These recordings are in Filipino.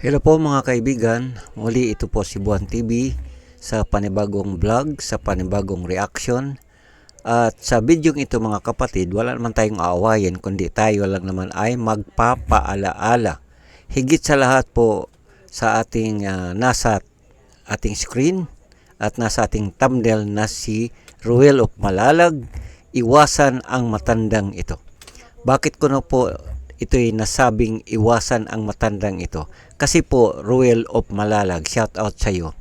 Hello po mga kaibigan, muli ito po si Buwan TV sa panibagong vlog, sa panibagong reaction. At sa video ito mga kapatid, wala naman tayong aawayin kundi tayo lang naman ay magpapaalaala. Higit sa lahat po sa ating ah, nasa ating screen at nasa ating thumbnail na si Ruel of Malalag, iwasan ang matandang ito. Bakit ko na po ito'y nasabing iwasan ang matandang ito? Kasi po, Ruel of Malalag, shout out sa iyo.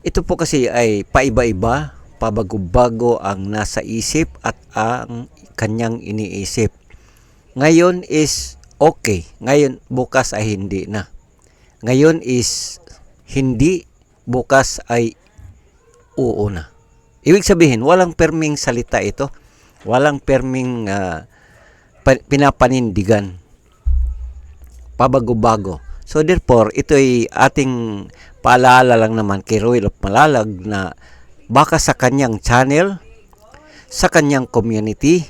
Ito po kasi ay paiba-iba, pabago-bago ang nasa isip at ang kanyang iniisip. Ngayon is okay, ngayon bukas ay hindi na. Ngayon is hindi, bukas ay oo na. Ibig sabihin, walang perming salita ito. Walang perming pa- pinapanindigan. Pabago-bago. So therefore, ito ay ating paalala lang naman kay Royal of Malalag na baka sa kanyang channel, sa kanyang community,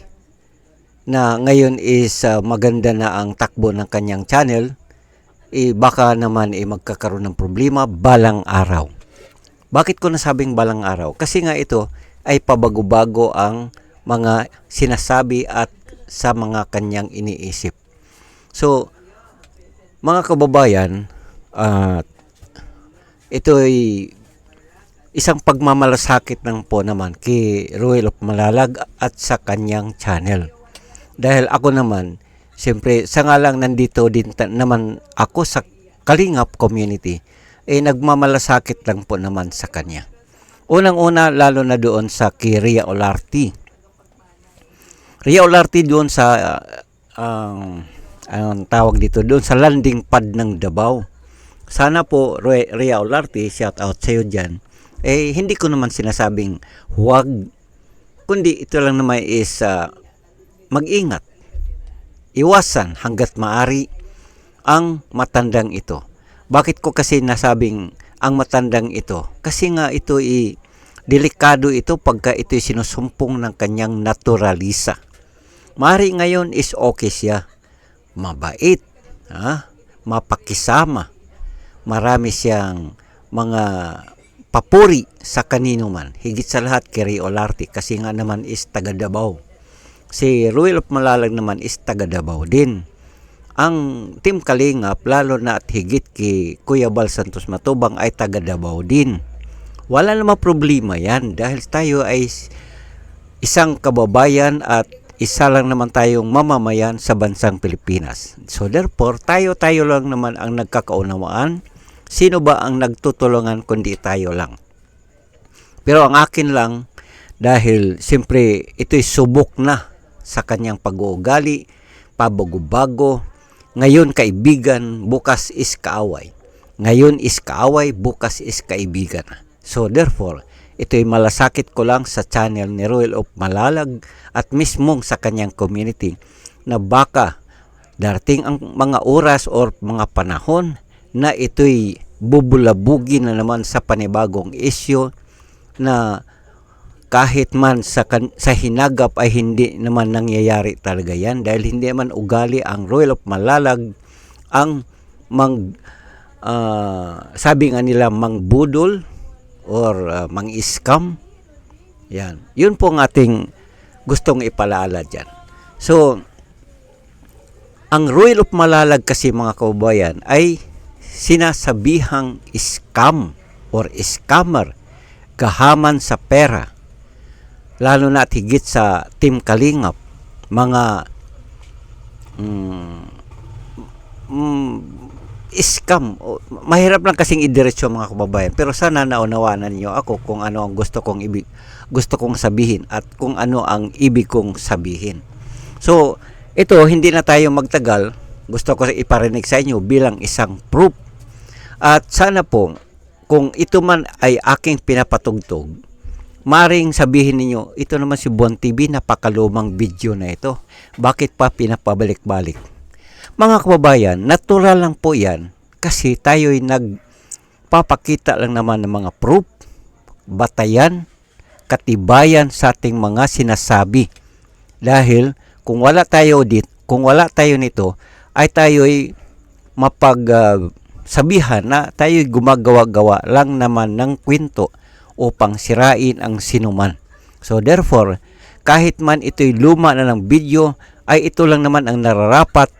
na ngayon is ah, maganda na ang takbo ng kanyang channel, eh, baka naman eh, magkakaroon ng problema balang araw. Bakit ko nasabing balang araw? Kasi nga ito ay pabago-bago ang mga sinasabi at sa mga kanyang iniisip. So, mga kababayan, at ito ay isang pagmamalasakit ng po naman kay Ruel of Malalag at sa kanyang channel. Dahil ako naman, siyempre, sa nga lang nandito din naman ako sa Kalingap community, eh nagmamalasakit lang po naman sa kanya. Unang-una, lalo na doon sa kay Ria Olarte. Ria Olarte doon sa ah, ang anong tawag dito doon sa landing pad ng Davao. Sana po Ria Olarte, shout out sa iyo diyan. Eh hindi ko naman sinasabing huwag kundi ito lang naman is ah, mag-ingat. Iwasan hanggat maari ang matandang ito. Bakit ko kasi nasabing ang matandang ito? Kasi nga ito i delikado ito pagka ito'y sinusumpong ng kanyang naturalisa. Mari ngayon is okay siya. Mabait, ha? mapakisama. Marami siyang mga papuri sa kanino man. Higit sa lahat kay Ray Olarte kasi nga naman is taga Davao. Si Ruel of Malalag naman is taga Davao din. Ang Team Kalingap, lalo na at higit kay Kuya Bal Santos Matubang ay taga Davao din. Wala namang problema yan dahil tayo ay isang kababayan at isa lang naman tayong mamamayan sa bansang Pilipinas. So therefore, tayo-tayo lang naman ang nagkakaunawaan. Sino ba ang nagtutulungan kundi tayo lang? Pero ang akin lang, dahil siyempre ito'y subok na sa kanyang pag-uugali, pabago-bago. Ngayon kaibigan, bukas is kaaway. Ngayon is kaaway, bukas is kaibigan. So therefore, ito'y malasakit ko lang sa channel ni Royal of Malalag at mismong sa kanyang community na baka darating ang mga oras or mga panahon na ito'y bubulabugi na naman sa panibagong isyo na kahit man sa, kan- sa hinagap ay hindi naman nangyayari talaga yan dahil hindi man ugali ang Royal of Malalag ang mang ah, sabi nga nila mangbudol or uh, mang-scam. Yan. Yun po ang ating gustong ipalaala dyan. So ang Royal of Malalag kasi mga kaubayan ay sinasabihang scam or scammer gahaman sa pera. Lalo na at higit sa Team Kalingap mga mm, mm, scam. Mahirap lang kasing idiretso mga kababayan. Pero sana naunawanan niyo ako kung ano ang gusto kong ibig gusto kong sabihin at kung ano ang ibig kong sabihin. So ito hindi na tayo magtagal. Gusto ko iparinig sa inyo bilang isang proof. At sana po kung ito man ay aking pinapatugtog maring sabihin ninyo, ito naman si Bon TV, napakalumang video na ito. Bakit pa pinapabalik-balik? Mga kababayan, natural lang po yan kasi tayo'y nagpapakita lang naman ng mga proof, batayan, katibayan sa ating mga sinasabi. Dahil kung wala tayo dit, kung wala tayo nito, ay tayo'y mapag ah, sabihan na tayo gumagawa-gawa lang naman ng kwento upang sirain ang sinuman. So therefore, kahit man ito'y luma na ng video, ay ito lang naman ang nararapat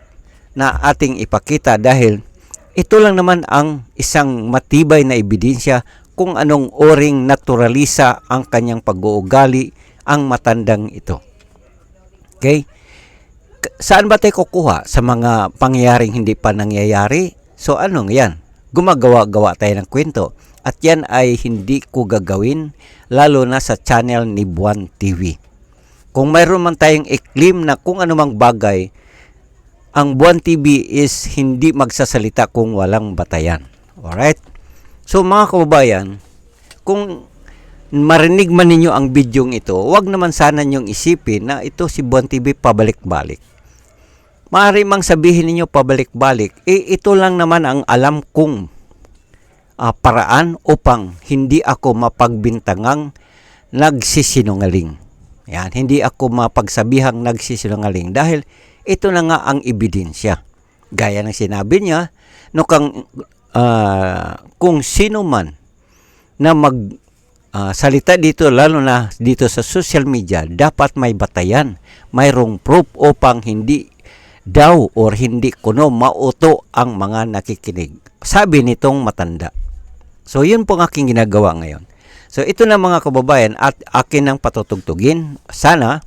na ating ipakita dahil ito lang naman ang isang matibay na ebidensya kung anong oring naturalisa ang kanyang pag-uugali ang matandang ito. Okay? Saan ba tayo kukuha? Sa mga pangyayaring hindi pa nangyayari? So anong yan? Gumagawa-gawa tayo ng kwento. At yan ay hindi ko gagawin lalo na sa channel ni Buwan TV. Kung mayroon man tayong i-claim na kung anumang bagay, ang Buwan TV is hindi magsasalita kung walang batayan. Alright? So mga kababayan, kung marinig man ninyo ang bidyong ito, wag naman sana ninyong isipin na ito si Buwan TV pabalik-balik. Maaari mang sabihin ninyo pabalik-balik, eh ito lang naman ang alam kong ah, paraan upang hindi ako mapagbintangang nagsisinungaling. Yan, hindi ako mapagsabihang nagsisinungaling dahil ito na nga ang ebidensya. Gaya ng sinabi niya, no kang ah, kung sino man na mag ah, salita dito lalo na dito sa social media dapat may batayan mayroong proof upang hindi daw or hindi kuno mauto ang mga nakikinig. Sabi nitong matanda. So yun po ang aking ginagawa ngayon. So ito na mga kababayan at akin ang patutugtugin. Sana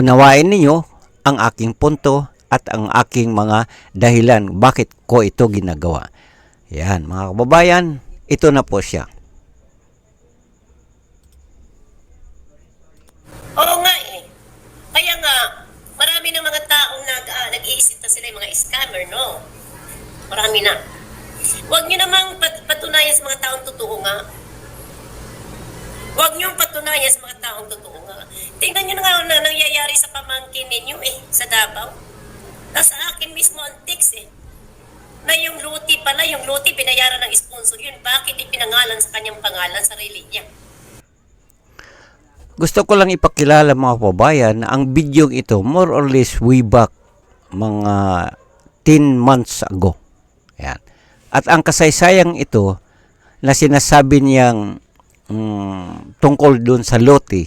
unawain ninyo ang aking punto at ang aking mga dahilan bakit ko ito ginagawa yan mga kababayan ito na po siya Oo nga eh. Kaya nga, marami ng mga taong nag, ah, nag-iisip na sila yung mga scammer, no? Marami na. Huwag niyo namang pat- patunayan sa mga taong totoo nga. Huwag niyong patunayan sa mga taong totoo nga. Tingnan niyo na nga na nangyayari sa pamangkin ninyo eh, sa Davao. Nasa akin mismo ang text eh. Na yung luti pala, yung luti binayaran ng sponsor yun. Bakit ipinangalan sa kanyang pangalan, sarili niya? Gusto ko lang ipakilala mga kababayan ang video ito more or less way back mga 10 months ago. Yan. At ang kasaysayang ito na sinasabi niyang mm, tungkol doon sa Loti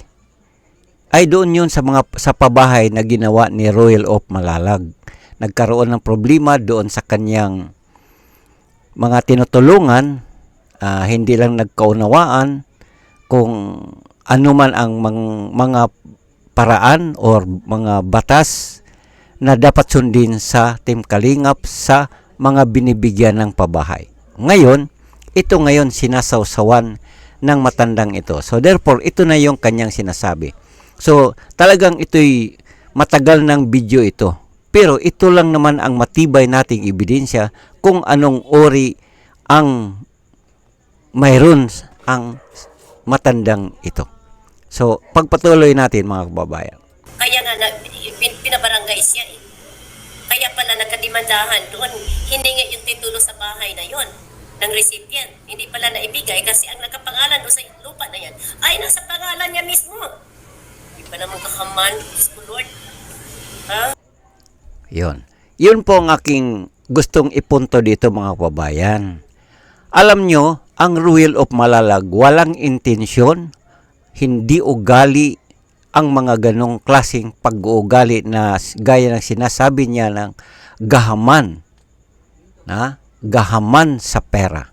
ay doon yun sa mga sa pabahay na ginawa ni Royal of Malalag. Nagkaroon ng problema doon sa kanyang mga tinutulungan, ah, hindi lang nagkaunawaan kung ano man ang mang- mga paraan or mga batas na dapat sundin sa Team Kalingap sa mga binibigyan ng pabahay. Ngayon, ito ngayon sinasawsawan ng matandang ito. So therefore, ito na yung kanyang sinasabi. So talagang ito'y matagal ng video ito. Pero ito lang naman ang matibay nating ebidensya kung anong ori ang mayroon ang matandang ito. So, pagpatuloy natin mga kababayan. Kaya nga, na, pin, pinabarangay siya eh. Kaya pala nagkadimandahan doon, hindi nga yung titulo sa bahay na yon ng recipient. Hindi pala naibigay kasi ang nakapangalan doon sa lupa na yan ay nasa pangalan niya mismo. Hindi pa naman kahaman, Diyos ko Lord. Ha? Yun. Yun po ang aking gustong ipunto dito mga kababayan. Alam nyo, ang Ruel of Malalag, walang intensyon, hindi ugali ang mga ganong klaseng pag-uugali na gaya ng sinasabi niya ng gahaman. Na? Gahaman sa pera.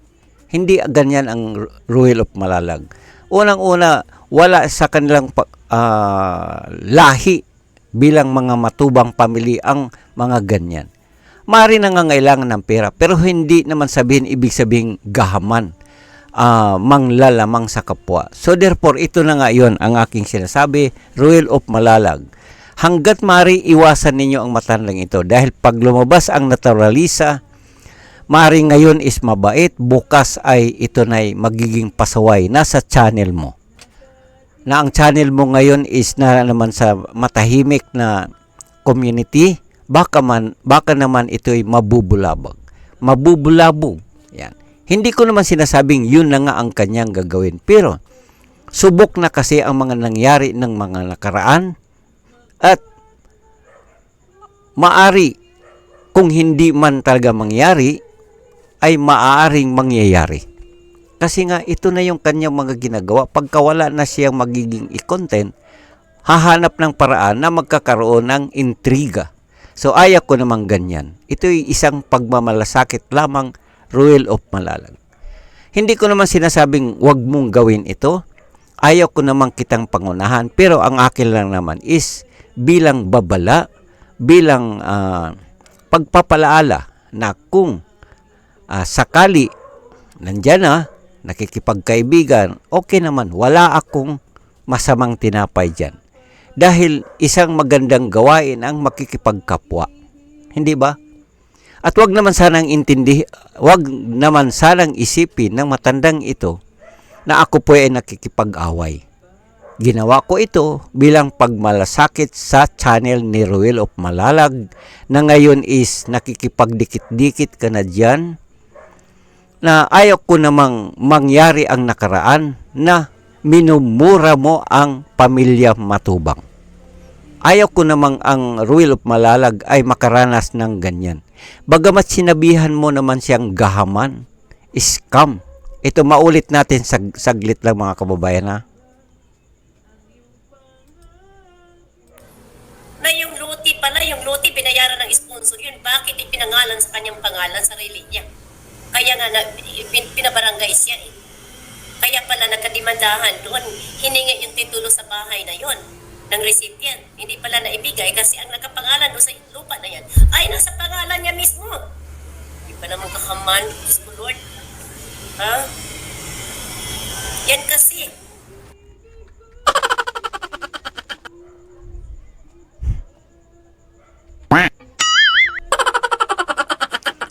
Hindi ganyan ang Ru- Ruel of Malalag. Unang-una, wala sa kanilang ah, lahi bilang mga matubang pamilya ang mga ganyan. Mari nangangailangan ng pera pero hindi naman sabihin ibig sabihin gahaman ah, manglalamang sa kapwa. So therefore ito na nga yon ang aking sinasabi, Royal of Malalag. Hanggat mari iwasan ninyo ang matandang ito dahil pag lumabas ang naturalisa, mari ngayon is mabait, bukas ay ito na magiging pasaway nasa channel mo na ang channel mo ngayon is na naman sa matahimik na community, baka man baka naman ito'y mabubulabog. Mabubulabog. Yan. Hindi ko naman sinasabing yun na nga ang kanyang gagawin. Pero subok na kasi ang mga nangyari ng mga nakaraan at maari kung hindi man talaga mangyari, ay maaaring mangyayari. Kasi nga, ito na yung kanyang mga ginagawa. Pagka wala na siyang magiging i-content, hahanap ng paraan na magkakaroon ng intriga. So, ayaw ko namang ganyan. Ito'y isang pagmamalasakit lamang, Royal of Malalag. Hindi ko naman sinasabing wag mong gawin ito. Ayaw ko namang kitang pangunahan. Pero ang akin lang naman is bilang babala, bilang ah, pagpapalaala na kung ah, sakali nandyan na, nakikipagkaibigan, okay naman, wala akong masamang tinapay dyan. Dahil isang magandang gawain ang makikipagkapwa. Hindi ba? At wag naman sanang intindi, wag naman sanang isipin ng matandang ito na ako po ay nakikipag-away. Ginawa ko ito bilang pagmalasakit sa channel ni Ruel of Malalag na ngayon is nakikipagdikit-dikit ka na dyan na ayaw ko namang mangyari ang nakaraan na minumura mo ang pamilya matubang. Ayaw ko namang ang Ruel of Malalag ay makaranas ng ganyan. Bagamat sinabihan mo naman siyang gahaman, scam. Ito maulit natin sag saglit lang mga kababayan ha. Na yung luti pala, yung luti binayaran ng sponsor yun. Bakit ipinangalan sa kanyang pangalan, sarili niya? Kaya nga, na, pin, pinabarangay siya eh. Kaya pala nagkadimandahan doon, hiningi yung titulo sa bahay na yon ng recipient. Hindi pala naibigay kasi ang nakapangalan doon sa lupa na yan ay nasa pangalan niya mismo. Hindi pa naman kakaman, Diyos ko Lord. Ha? Yan kasi.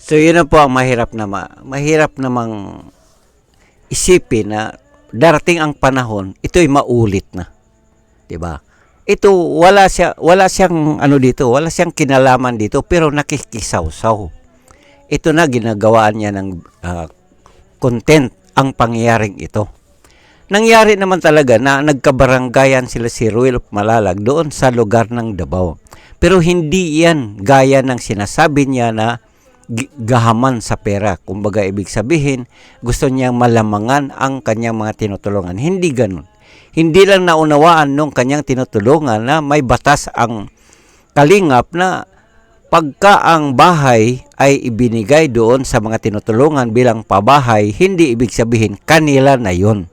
So yun na po ang mahirap na ma- mahirap namang isipin na darating ang panahon, ito'y maulit na. 'Di ba? Ito wala siya wala siyang ano dito, wala siyang kinalaman dito pero nakikisaw-saw. Ito na ginagawaan niya ng ah, content ang pangyayaring ito. Nangyari naman talaga na nagkabaranggayan sila si Ruel of Malalag doon sa lugar ng Davao. Pero hindi yan gaya ng sinasabi niya na gahaman sa pera. Kumbaga ibig sabihin, gusto niyang malamangan ang kanyang mga tinutulungan. Hindi ganun. Hindi lang naunawaan nung kanyang tinutulungan na may batas ang kalingap na pagka ang bahay ay ibinigay doon sa mga tinutulungan bilang pabahay, hindi ibig sabihin kanila na yon.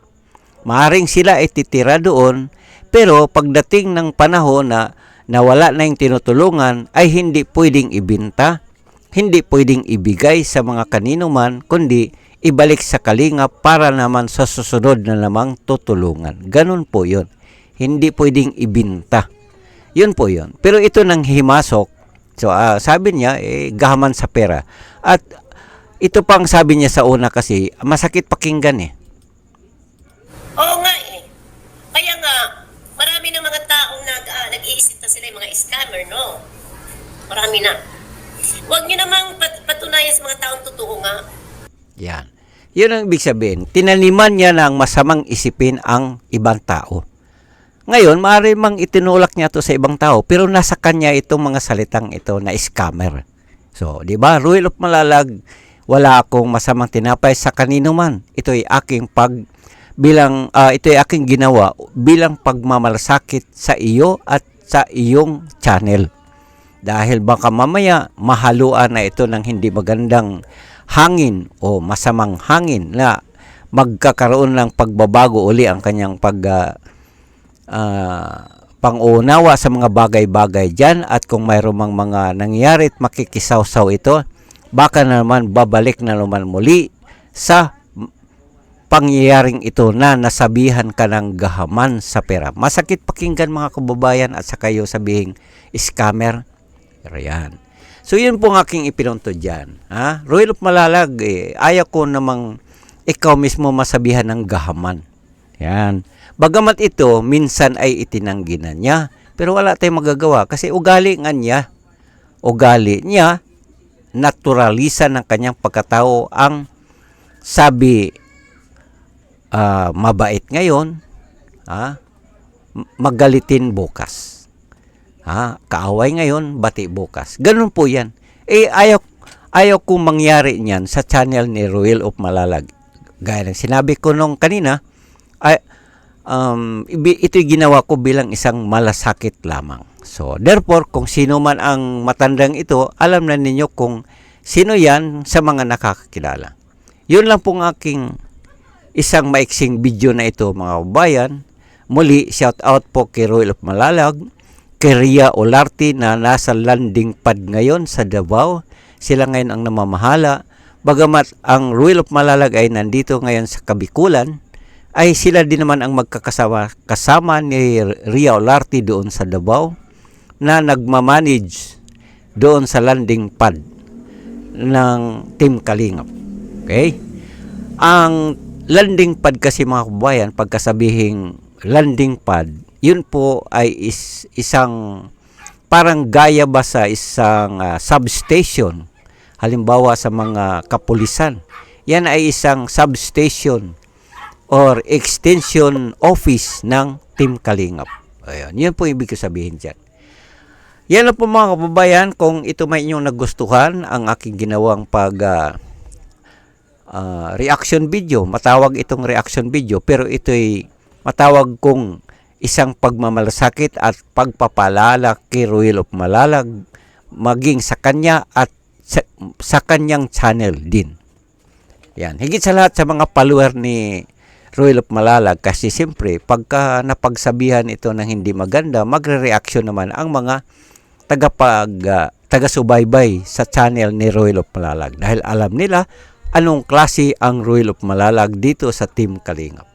Maaring sila ay titira doon, pero pagdating ng panahon na nawala na yung tinutulungan, ay hindi pwedeng ibinta, hindi pwedeng ibigay sa mga kanino man, kundi ibalik sa kalingap para naman sa susunod na namang tutulungan. Ganun po yun. Hindi pwedeng ibinta. Yun po yun. Pero ito nang himasok, so ah, sabi niya, eh, gahaman sa pera. At ito pang sabi niya sa una kasi, masakit pakinggan eh. Oo nga eh. Kaya nga, marami ng mga taong nag, ah, nag-iisip na sila yung mga scammer, no? Marami na. Huwag nyo namang pat- taong totoo nga. Yan. Yun ang ibig sabihin. Tinaniman niya ng masamang isipin ang ibang tao. Ngayon, maaari mang itinulak niya to sa ibang tao, pero nasa kanya itong mga salitang ito na scammer. So, di ba? Ruel of Malalag, wala akong masamang tinapay sa kanino man. Ito ay aking pag bilang ah, ito ay aking ginawa bilang pagmamalasakit sa iyo at sa iyong channel. Dahil baka mamaya mahaluan na ito ng hindi magandang hangin o masamang hangin na magkakaroon ng pagbabago uli ang kanyang pag ah, ah, pangunawa sa mga bagay-bagay dyan at kung mayroong mang mga nangyari at makikisaw-saw ito, baka naman babalik na naman muli sa pangyayaring ito na nasabihan ka ng gahaman sa pera. Masakit pakinggan mga kababayan at sa kayo sabihing scammer. Pero yan. So yun po ang aking ipinunto dyan. Ha? Royal of Malalag, eh, ayaw ko namang ikaw mismo masabihan ng gahaman. Yan. Bagamat ito, minsan ay itinanggi na niya. Pero wala tayong magagawa kasi ugali nga niya. Ugali niya, naturalisa ng kanyang pagkatao ang sabi ah, mabait ngayon? M- magalitin bukas. Ha? Kaaway ngayon, bati bukas. Ganun po yan. Eh, ayaw, ayaw kong mangyari niyan sa channel ni Ruel of Malalag. Gaya ng sinabi ko nung kanina, ay, um, ito'y ginawa ko bilang isang malasakit lamang. So, therefore, kung sino man ang matandang ito, alam na ninyo kung sino yan sa mga nakakakilala. Yun lang pong aking isang maiksing video na ito mga kabayan. Muli, shout out po kay Royal of Malalag, kay Ria Olarte na nasa landing pad ngayon sa Davao. Sila ngayon ang namamahala. Bagamat ang Royal of Malalag ay nandito ngayon sa Kabikulan, ay sila din naman ang magkakasama kasama ni Ria Olarte doon sa Davao na nagmamanage doon sa landing pad ng Team Kalingap. Okay? Ang landing pad kasi mga kabayan, pagkasabihing landing pad, yun po ay is, isang parang gaya ba sa isang ah, substation. Halimbawa sa mga kapulisan. Yan ay isang substation or extension office ng Team Kalingap. Ayun, yun po ibig sabihin dyan. Yan po mga kababayan, kung ito may inyong nagustuhan, ang aking ginawang pag ah, ah, reaction video. Matawag itong reaction video pero ito'y matawag kong isang pagmamalasakit at pagpapalala kay Royal of Malalag maging sa kanya at sa, sa kanyang channel din. Yan. Higit sa lahat sa mga follower ni Royal of Malalag kasi siyempre pagka napagsabihan ito ng hindi maganda, magre-reaction naman ang mga tagapag ah, taga-subaybay sa channel ni Royal of Malalag dahil alam nila anong klase ang Royal of Malalag dito sa Team Kalingap.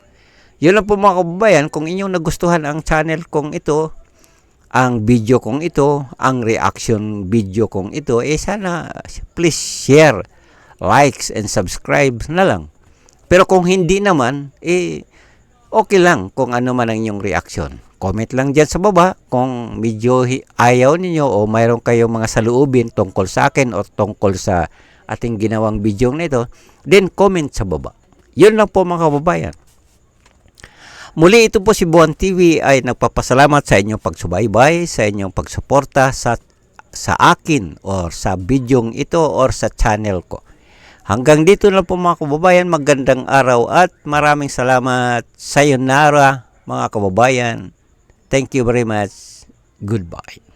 Yun lang po mga kababayan, kung inyong nagustuhan ang channel kong ito, ang video kong ito, ang reaction video kong ito, eh sana please share, likes, and subscribe na lang. Pero kung hindi naman, eh okay lang kung ano man ang inyong reaction. Comment lang dyan sa baba kung medyo ayaw ninyo o mayroon kayong mga saluubin tungkol sa akin o tungkol sa ating ginawang video na ito, then comment sa baba. Yun lang po mga kababayan. Muli ito po si Buwan TV ay nagpapasalamat sa inyong pagsubaybay, sa inyong pagsuporta sa sa akin or sa bidyong ito or sa channel ko. Hanggang dito na po mga kababayan, magandang araw at maraming salamat. Sayonara mga kababayan. Thank you very much. Goodbye.